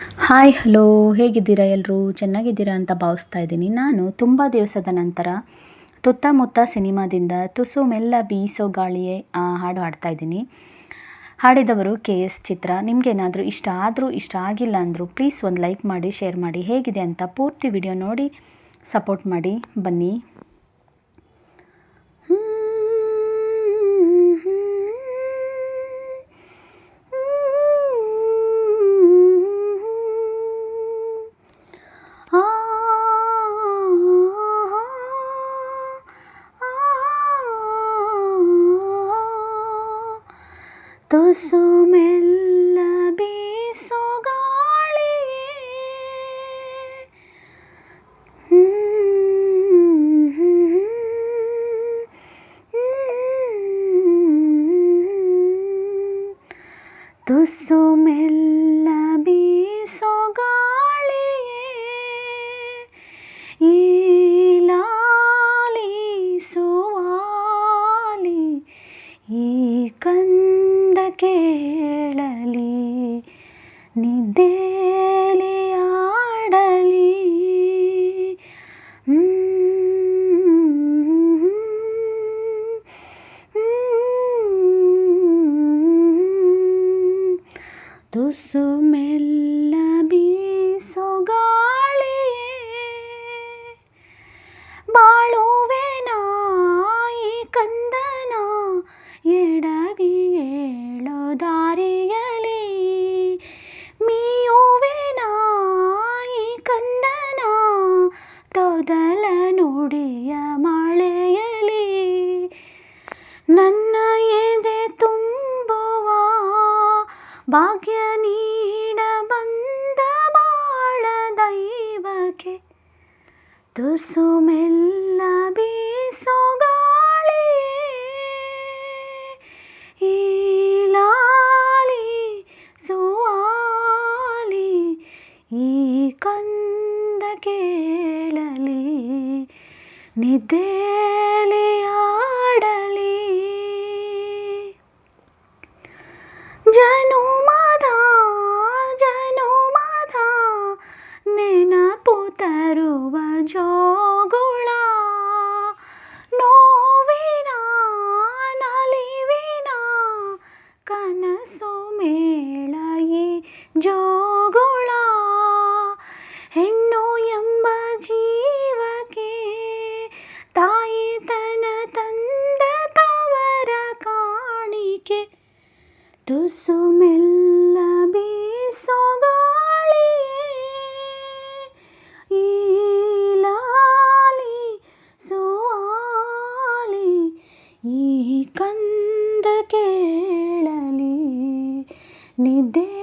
Hi hello ಹೇಗಿದ್ದೀರಾ ಎಲ್ಲರೂ ಚೆನ್ನಾಗಿದ್ದೀರಾ ಅಂತ ಭಾವಿಸ್ತಾ ಇದ್ದೀನಿ. ನಾನು ತುಂಬ ದಿವಸದ ನಂತರ ತುತ್ತಮುತ್ತ ಸಿನಿಮಾದಿಂದ ತುಸು ಮೆಲ್ಲ ಬೀಸೋ ಗಾಳಿಯೇ ಹಾಡು ಹಾಡ್ತಾ ಇದ್ದೀನಿ. ಹಾಡಿದವರು ಕೆ ಎಸ್ ಚಿತ್ರ. ನಿಮಗೇನಾದರೂ ಇಷ್ಟ ಆದರೂ ಇಷ್ಟ ಆಗಿಲ್ಲ ಅಂದರೂ ಪ್ಲೀಸ್ ಒಂದು ಲೈಕ್ ಮಾಡಿ ಶೇರ್ ಮಾಡಿ. ಹೇಗಿದೆ ಅಂತ ಪೂರ್ತಿ ವಿಡಿಯೋ ನೋಡಿ ಸಪೋರ್ಟ್ ಮಾಡಿ. ಬನ್ನಿ. ತುಸು ಮೆಲ್ಲ ಬೀಸೋ ಗಾಳಿಯೇ ತುಸು ಮೆಲ್ಲ ಬೀಸೋ ಗಾಳಿಯೇ ಕೇಳಲಿ ನಿದ್ದೇಲಿ ಆಡಲಿ. ತುಸು ಮೆಲ್ಲ ನನ್ನ ಎದೆ ತುಂಬುವ ಭಾಗ್ಯ ನೀಡ ಬಂದ ಬಾಳ ದೈವಕ್ಕೆ ತುಸು ಮೆಲ್ಲ ಬೀಸೋ ಗಾಳಿ ಸುವಾಲಿ ಈ ಕಂದ ಕೇಳಲಿ ನಿದ್ದೇಲಿ ಜನುಮದ ಜನುಮದ ನೆನಪು ತರುವ ಜೋಗುಳ ನೋವಿನ ನಲಿವಿನ ಕನಸು ಮೇಳ ಈ ಜೋಗುಳ ತುಸು ಮೆಲ್ಲ ಬೀಸೋ ಗಾಳಿಯೇ ಈ ಲಾಲಿ ಸುವಾಲಿ ಈ ಕಂದ ಕೇಳಲಿ. ನಿದ್ದೆ